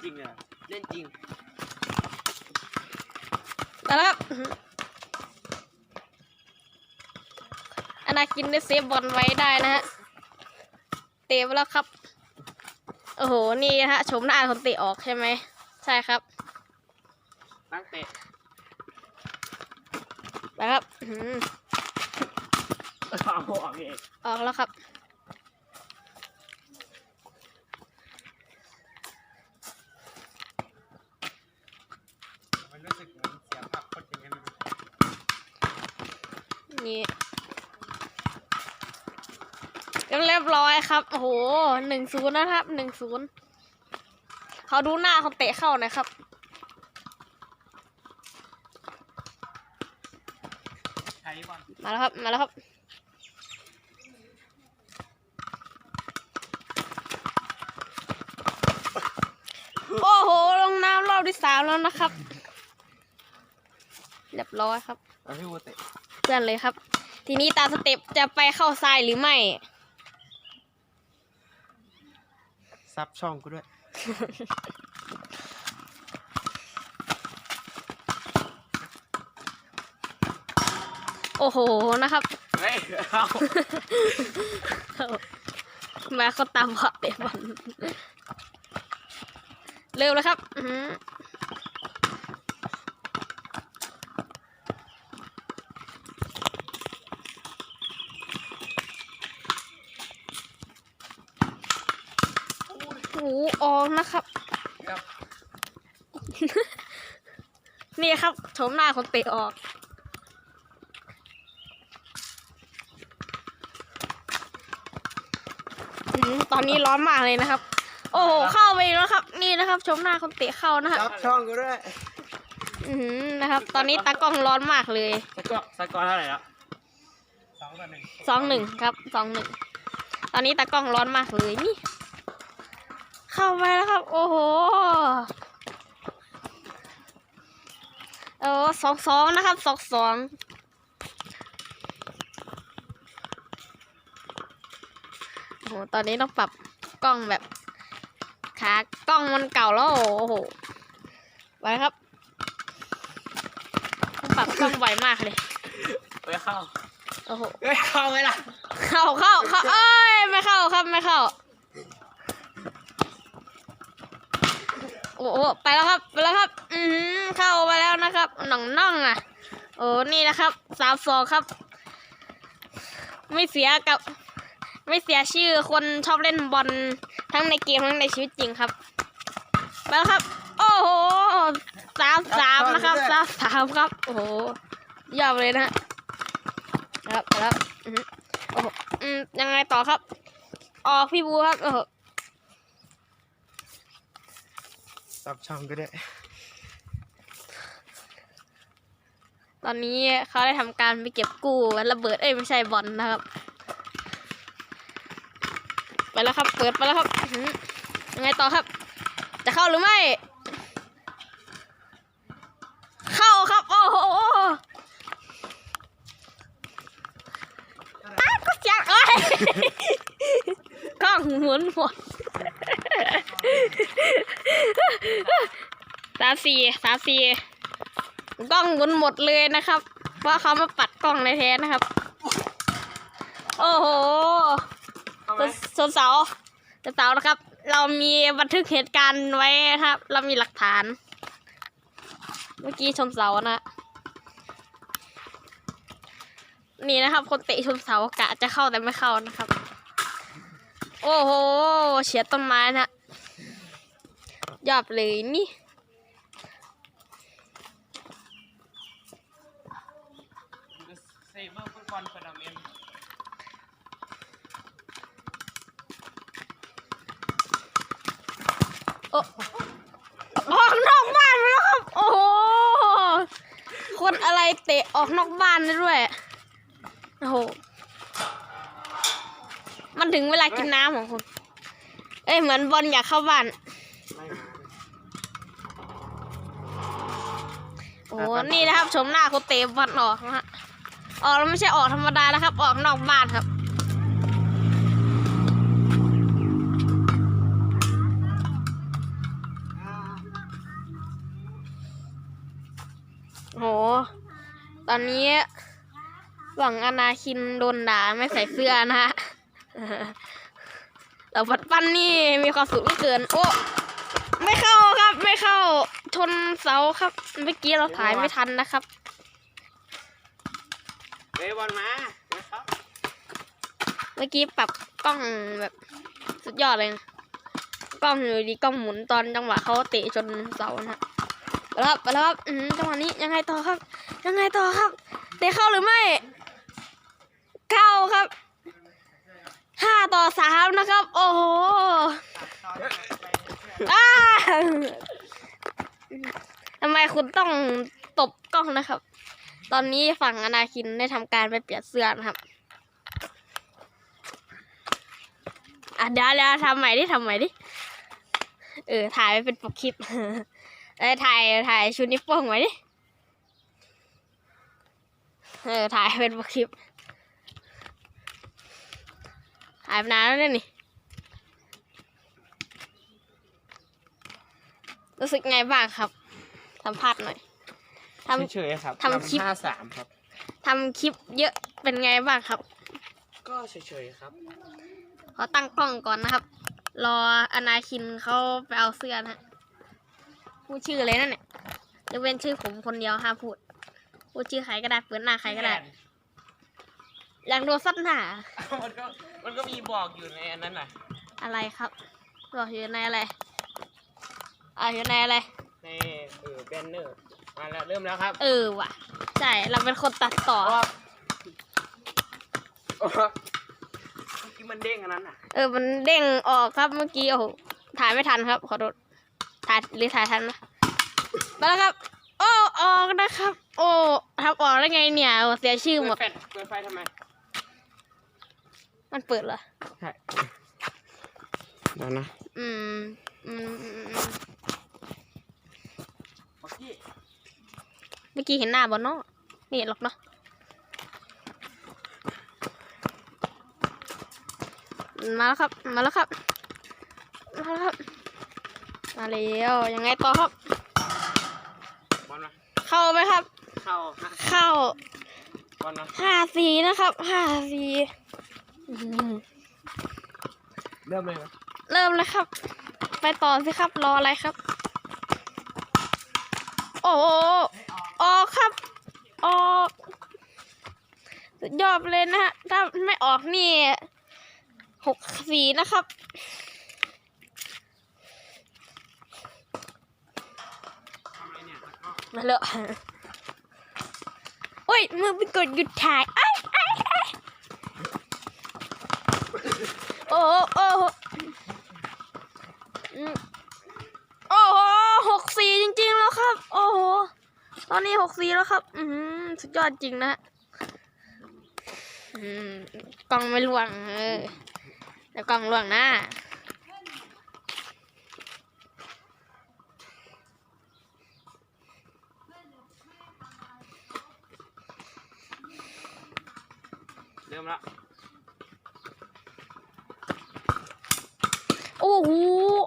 เล่นจริงอะเล่นจริงแล้วครับอื้อหืออนากินได้เซฟบอลไว้ได้นะฮะ เตะไปแล้วครับ โอ้โห นี่นะฮะชมหน้าคนเตะออกใช่ไหม ใช่ครับตั้งเตะไปครับอื้อหือเอาออกเองออกแล้วครับ มันรู้สึกเหมือนเสียผักคนอย่างนั้น นี่เรี ยบร้อยครับโอ้โหหนึ่งศูนย์นะครับหนึ่งศูนย์เขาดูหน้าเขาเตะเข้าหนะครับใช้บอลมาแล้วครับ มาแล้วครับ โอ้โห ลงน้ำรอบที่สามแล้วนะครับ เรียบร้อยครับเอาพี่วัวเตะเพื่อนเลยครับ ทีนี้ตามสเต็ปจะไปเข้าทรายหรือไม่ ซับช่องกูด้วย โอ้โหนะครับเฮ้ยเอามาเขาตามพอเตะบอลเร็วเลยครับ อื้อหือโอ้โหออกนะครับ ครับ นี่ครับโฉมหน้าคนเตะออกอืมตอนนี้ร้อนมากเลยนะครับ โอ้โหเข้าไปอีกแล้วครับ นี่นะครับชมหน้าคนเตะเข้านะครับซับช่องกูด้วยอือหือนะครับ ตอนนี้ตากล้องร้อนมากเลยสกอร์สกอร์เท่าไหร่แล้วสองต่อหนึ่งสองหนึ่งครับสองหนึ่งตอนนี้ตากล้องร้อนมากเลยนี่ เข้าไปแล้วครับ โอ้โห เออสองสองนะครับสองสองโอ้โหตอนนี้ต้องปรับกล้องแบบขากล้องมันเก่าแล้วโอ้โหไว้ครับต้องปรับกล้องไวมากเลยเฮ้ยเข้าโอ้โหเฮ้ยเข้าไหมล่ะเข้าเข้าเข้าเอ้ยไม่เข้าครับไม่เข้าโอ้โหไปแล้วครับไปแล้วครับ อือหือเข้าไปแล้วนะครับหน่องน่องอะ โอ้นี่นะครับสามสองครับ ไม่เสียกับ ไม่เสียชื่อคนชอบเล่นบอลทั้งในเกมทั้งในชีวิตจริงครับไปแล้วครับ โอ้โหสามสามนะครับสามสามครับ โอ้โหยอดเลยนะฮะนะครับไปแล้วอือหือโอ้โหอืมยังไงต่อครับ ออกพี่บูครับโอ้โหซับช่องกูด้วย ตอนนี้เขาได้ทำการไปเก็บกู้ระเบิดเอ้ยไม่ใช่บอลนะครับ ไปแล้วครับ เปิดไปแล้วครับยังไงต่อครับ จะเข้าหรือไม่ เข้าครับ โอ้โหอาก็เสียงเอ้ยกล้องหมุนหมดสามสี่สามสี่ กล้องหมุนหมดเลยนะครับเพราะเขามาปัดกล้องในแท้นะครับ โอ้โหเข้าไหมส่วนเสาส่วนเสานะครับ เรามีบันทึกเหตุการณ์ไว้นะครับ เรามีหลักฐาน เมื่อกี้ชนเสานะ นี่นะครับ คนเตะชนเสากะจะเข้าแต่ไม่เข้านะครับ โอ้โหเฉียดต้นไม้นะยอดเลยนี่ เซเบอร์ฟุตบอลทัวร์นามนต์โอ้ออกนอกบ้านไปแล้วครับ โอ้โหคนอะไรเตะออกนอกบ้านได้ด้วย โอ้โห มันถึงเวลากินน้ำของคุณ เอ้ยเหมือนบอลอยากเข้าบ้าน โอ้โหนี่นะครับชมหน้าคนเตะบอลออกนะฮะ ออกแล้วไม่ใช่ออกธรรมดานะครับ ออกนอกบ้านครับ โห ตอนนี้ หวังอนาคินโดนด่าไม่ใส่เสื้อนะฮะแต่ปัดปั้นนี่มีความสุขเกิน โอ้ ไม่เข้าครับ ไม่เข้า ชนเสาครับ เมื่อกี้เราถ่ายไม่ทันนะครับ เบย์บอลมานะครับเมื่อกี้ปรับกล้องแบบสุดยอดเลยนะกล้องอยู่ดีกล้องหมุนตอนจังหวะเขาเตะชนเสานะฮะไปแล้วครับไปแล้วครับอืมจังหวะนี้ยังไงต่อครับ ยังไงต่อครับเตะเข้าหรือไม่ เข้าครับห้าต่อสามนะครับ โอ้โหอ้าทำไมคุณต้องตบกล้องนะครับ ตอนนี้ฝั่งอนาคินได้ทำการไปเปลี่ยนเสื้อนะครับอะเดี๋ยวเดี๋ยวทำใหม่ดิทำใหม่ดิ เออ ถ่ายไว้เป็นปกคลิปเออถ่ายถ่ายชุดนิ้วโป้งไว้ดิ เออ ถ่ายเป็นปกคลิป ถ่ายนานแล้วเนี่ยนี่ รู้สึกไงบ้างครับ สัมภาษณ์หน่อย ทำ เฉยๆครับทำคลิป ห้าสามครับ ทำคลิปเยอะเป็นไงบ้างครับ ก็เฉยๆครับ ขอตั้งกล้องก่อนนะครับ รออนาคินเขาไปเอาเสื้อนะฮะพูดชื่อเลยนั่นเนี่ยจะเป็นชื่อผมคนเดียวห้ามพูด พูดชื่อใครก็ได้เปิดหน้าใครก็ได้ อยากโดนซัดหน้า มันก็มันก็มีบอกอยู่ในอันนั้นน่ะ อะไรครับ บอกอยู่ในอะไร อ่าอยู่ในอะไร ในเออแบนเนอร์ มาแล้วเริ่มแล้วครับ เออว่ะใช่เราเป็นคนตัดต่อเพราะว่าเมื่อกี้มันเด้งอันนั้นน่ะเออ มันเด้งออกครับเมื่อกี้โอ้โหถ่ายไม่ทันครับ ขอโทษถ่ายหรือถ่ายทันนะมาแล้วครับ โอ้ออกนะครับ โอ้ทำออกได้ไงเนี่ยโอ้เสียชื่อหมเปิดดแฟลชเปิดไฟทำไมมันเปิดเหรอ ใช่เดี๋ยวนะอืมอืมอืมอืมเมื่อกี้ เมื่อกี้เห็นหน้าบนเนาะนี่หรอกเนาะมาแล้วครับ มาแล้วครับ มาแล้วครับ มาแล้วยังไงต่อครับ บอลมาเข้าไหมครับ เข้าฮะเข้าบอลมาห้าสีนะครับห้าสีอืมเริ่มเลยไหมเริ่มเลยครับ ไปต่อสิครับรออะไรครับ โอ้โห ออกครับ ออกสุดยอดเลยนะฮะ ถ้าไม่ออกนี่หกสีนะครับ มาเลยโอ้ยมือไปกดหยุดถ่ายไอ้ไอ้ไอ้โอ้โอ้ ตอนนี้หกสีแล้วครับ อืมสุดยอดจริงนะอืมกล้องไม่ล่วงเออแต่กล้องล่วงนะ เริ่มแล้ว โอ้โห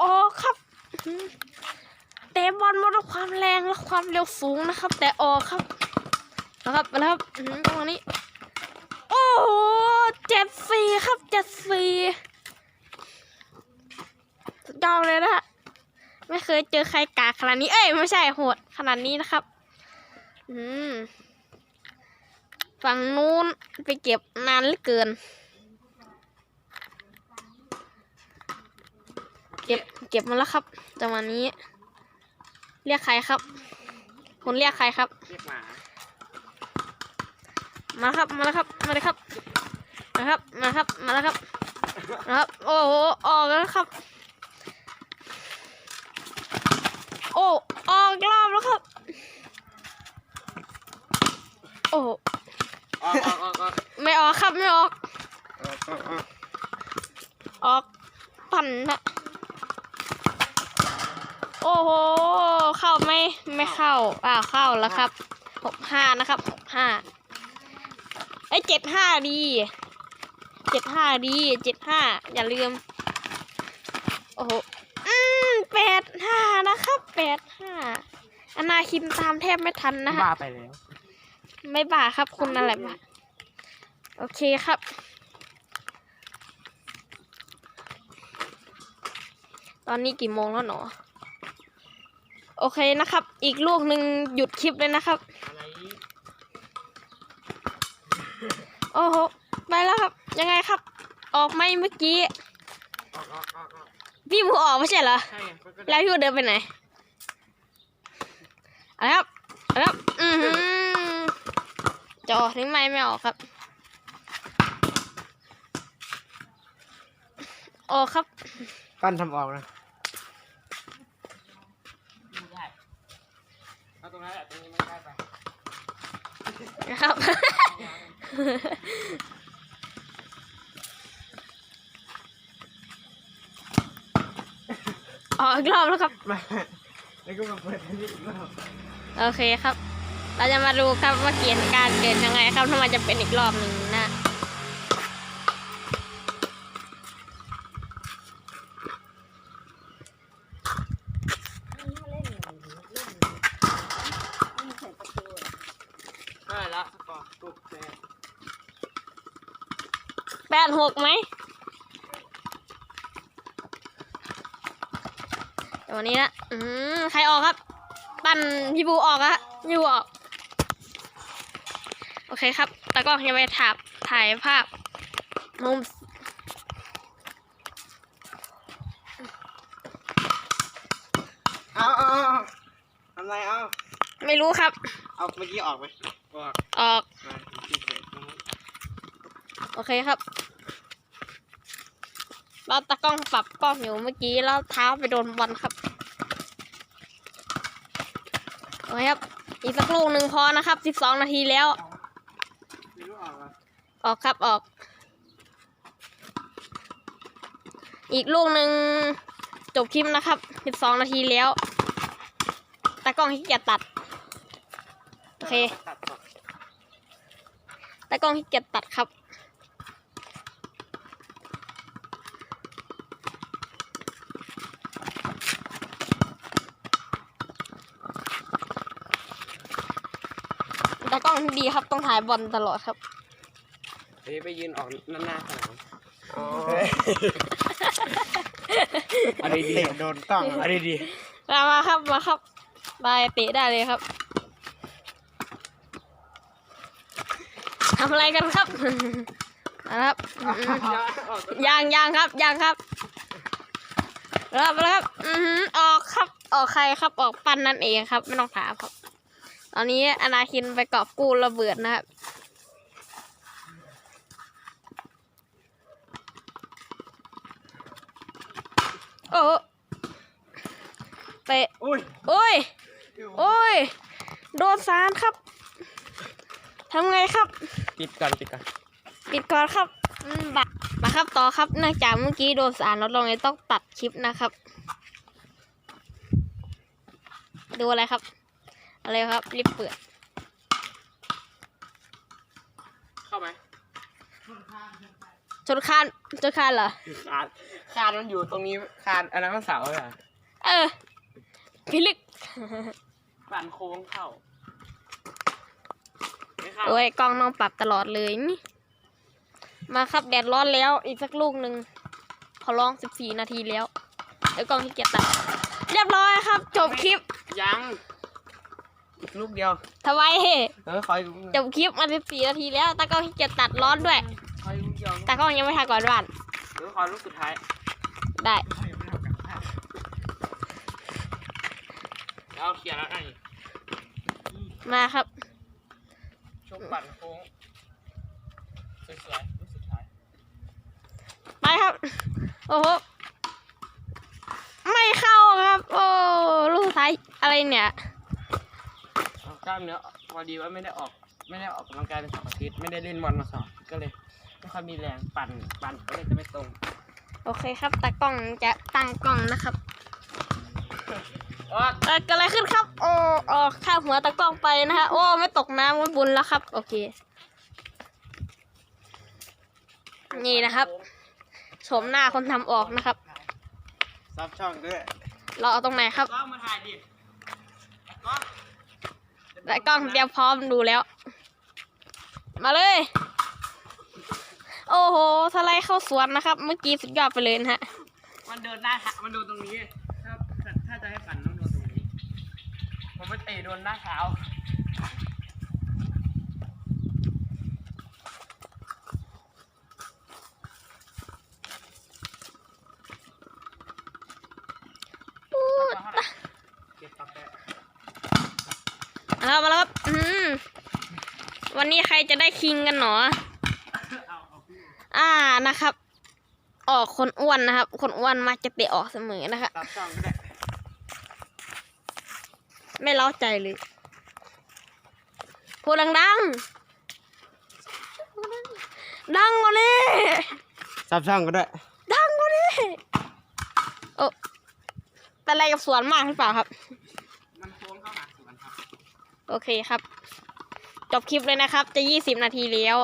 อ๋อครับอืมเตะบอลมาด้วยความแรงและความ เร็วสูงนะครับ แต่ออกครับนะครับไปแล้วครับตรงนี้ โอ้โหเจ็ดสี่ครับเจ็ดสี่สุดยอดเลยนะไม่เคยเจอใครกากขนาดนี้ เอ้ยไม่ใช่โหดขนาดนี้นะครับ อืมฝั่งนู้นไปเก็บนานเหลือเกิน เก็บเก็บมาแล้วครับจังหวะนี้ เรียกใครครับ คุณเรียกใครครับ เรียกหมามาครับ มาแล้วครับ มาเลยครับ มาครับ มาครับ มาแล้วครับ นะครับ โอ้โห ออกแล้วครับ โอ้ ออกรอบแล้วครับ โอ้ ออกออกออกออกไม่ออกครับ ไม่ออก ออกออกออกออกปั่นนะ โอ้โห เข้าไหมไม่เข้าอ้าวเข้าแล้วครับหกห้านะครับหกห้าไอ้เจ็ดห้าดีเจ็ดห้าดีเจ็ดห้าอย่าลืม โอ้โหอืมแปดห้านะครับแปดห้าอนาคินตามแทบไม่ทันนะฮะบ้าไปแล้วอไม่บ้าครับคุณอะไรบ้าโอเคครับตอนนี้กี่โมงแล้วหนอ โอเคนะครับ อีกลูกหนึ่งหยุดคลิปเลยนะครับอะไรโอ้โห ไปแล้วครับ ยังไงครับ ออกไหมเมื่อกี้ออกออกออกออกพี่หมูออกไม่ใช่เหรอใช่ไงมันก็แล้วพี่หมูเดินไปไหนเอะไรครับเอะไรครับ อือหือจะออกถึงไม่ไม่ออกครับ ออกครับ ปั้นทำออกนะ ดูได้เอาตรง นั้นแหละตรงนี้มันได้ไปนะครับ ออกอีกรอบแล้วครับ มาแล้วก็มาเปิดอันนี้อีกรอบโอเคครับ เราจะมาดูครับว่าเกียรติการเกิดยังไงครับถ้ามันจะเป็นอีกรอบหนึ่ง เคครับตากล้องยังไปถ่ายถ่ายภาพมุมเอาเอาเอาทำไรเอาไม่รู้ครับ เอาเมื่อกี้ออกไหมออกออกมาที่เสร็จตรงนี้โอเคครับ เราตากล้องปรับกล้องอยู่เมื่อกี้แล้วเท้าไปโดนบอลครับโอเคครับ อีกสักลูกหนึ่งพอนะครับสิบสองนาทีแล้วไม่รู้ออกเหร ออกครับออก อีกลูกหนึ่งจบคลิปนะครับสิบสองนาทีแล้ว ตากล้องขี้เกียจตัด โอเคตัดออกตากล้องขี้เกียจตัดครับ ตากล้องดีครับ ต้องถ่ายบอลตลอดครับ อันนี้ไปยืนออกนั่นหน้าสนามอ๋ออันนี้ดีเตะโดนกล้องอันนี้ดีมามาครับมาครับไปเตะได้เลยครับทำอะไรกันครับนะครับอืมออกๆยังยังครับยังครับรับแล้วครับอือหือออกครับออกใครครับออกปันนั่นเองครับ ไม่ต้องถามครับ ตอนนี้อนาคินไปกอบกู้ระเบิดนะครับ โอ้ไปอุ้ยโอ้ยโอ้ย โดนสารครับทำไงครับ ปิดก่อนปิดก่อนปิดก่อนครับอืมบะมาครับต่อครับเนื่องจากเมื่อกี้โดนสารลดลงเลยต้องตัดคลิปนะครับ ดูอะไรครับ อะไรครับรีบเปิด เข้าไหมชนคาน ชนคานเหรอ คานคานมันอยู่ตรงนี้คานอันนั้นมันเสาเลยเหรอเออพิลึกปั่นโค้งเข้าไม่เข้าโอ้ยกล้องน้องปรับตลอดเลยนี่มาครับแดดร้อนแล้วอีกสักลูกหนึ่งขอร้องสิบสี่นาทีแล้วเดี๋ยวกล้องที่เกียจตัดเรียบร้อยครับ จบคลิป ยังอีกลูกเดียวทำไมเออคอยลูกจบคลิปมาสิบสี่นาทีแล้วตากล้องที่เกียจตัดร้อนด้วย ตากล้องยังไม่ทายก่อนบ้านเดี๋ยวคอยลูกสุดท้ายได้เอาเขียนแล้วไงมาครับชกปั่นโค้งสวยๆลูกสุดท้ายไปครับ โอ้โหไม่เข้าครับ โอ้ลูกสุดท้ายอะไรเนี่ยเอากล้ามเนื้อพอดีว่าไม่ได้ออก ไม่ได้ออกกำลังกายเป็นสองอาทิตย์ไม่ได้เล่นบอลมาสองก็เลย ไม่ค่อยมีแรงปั่นปั่นก็เลยจะไม่ตรง โอเคครับตากล้องจะตั้งกล้องนะครับโอ๊ยเออเกิดอะไรขึ้นครับ โอ้ออกข้ามหัวตากล้องไปนะฮะโอ้ไม่ตกน้ำไม่บุญแล้วครับ โอเค นี่นะครับชมหน้าคนทำออกนะครับ ซับช่องด้วยเราเอาตรงไหนครับ ก็มาถ่ายดิก็ และกล้องเตรียมพร้อมดูแล้ว มาเลย โอ้โหสไลด์เข้าสวนนะครับ เมื่อกี้สุดยอดไปเลยนะฮะ มันเดินได้ค่ะมันโดนตรงนี้ ถ้าถ้าจะให้ปั่นต้องโดนตรงนี้ ผมไปเตะโดนหน้าเท้าปูดเก็บปากแกเอามาแล้วครับอืมวันนี้ใครจะได้คิงกันหนอเอาเอาพี่ อ่านะครับ ออกคนอ้วนนะครับ คนอ้วนมักจะเตะออกเสมอนะครับ ตับช่องก็ได้ไม่เล้าใจเลยพูดดังๆ ดังกว่านี้ซับช่องก็ได้ ดังกว่านี้โอ้เป็นอะไรกับสวนมากหรือเปล่าครับ มันโค้งเข้าหาสวนครับ โอเคครับ จบคลิปเลยนะครับ จะยี่สิบนาทีแล้ว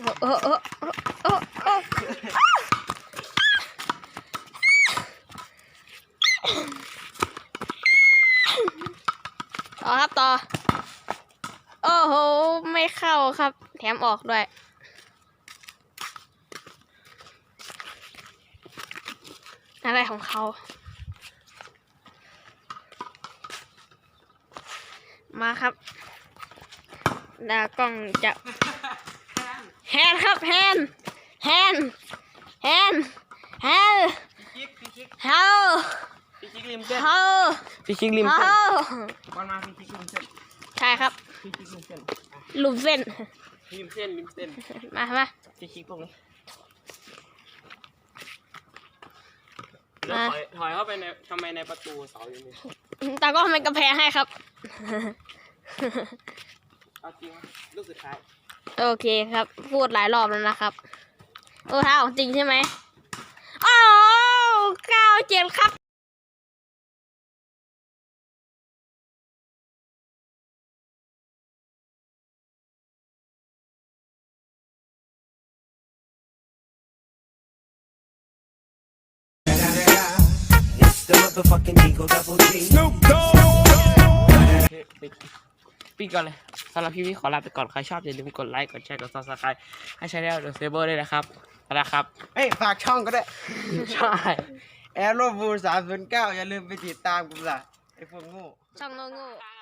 โอ้โอ้โอ้โอ้โอ้ต่อครับต่อ โอ้โห ไม่เข้าครับ แถมออกด้วย อะไรของเขา มาครับ ดากล้องจะ แฮนครับแฮนแฮนแฮนแฮนพี่คิกพี่คิกเฮาพี่คิกริมเส้นเฮาพี่คิกริมเส้นเฮาบอลมาพี่คิกริมเส้นใช่ครับพี่คิกริมเส้นลูมเส้นริมเส้นริมเส้นมามาพี่คิกตรงนี้แล้วถอยถอยเข้าไปในทำไมในประตูเสาอยู่นี่ตากล้องเป็นกำแพงให้ครับ เอาจริงไหมลูกสุดท้าย โอเคครับ พูดหลายรอบแล้วนะครับ โอ้ท้าของจริงใช่ไหมอ้าวเก้าเจ็ดครับ It's the ปิดปิดก่อนเลยสำหรับพี่พี่ขอลาไปก่อนใครชอบอย่าลืมกดไลค์กดแชร์กดซับสไครต์ให้ช anel The Saber ด้วยนะครับไปแล้วครับ เอ้ยฝากช่องก็ได้ ใช่แอโรบูสามศูนย์เก้าอย่าลืมไปติดตามกูล่ะไอ้พวกโง่ ช่องโง่โง่ครับ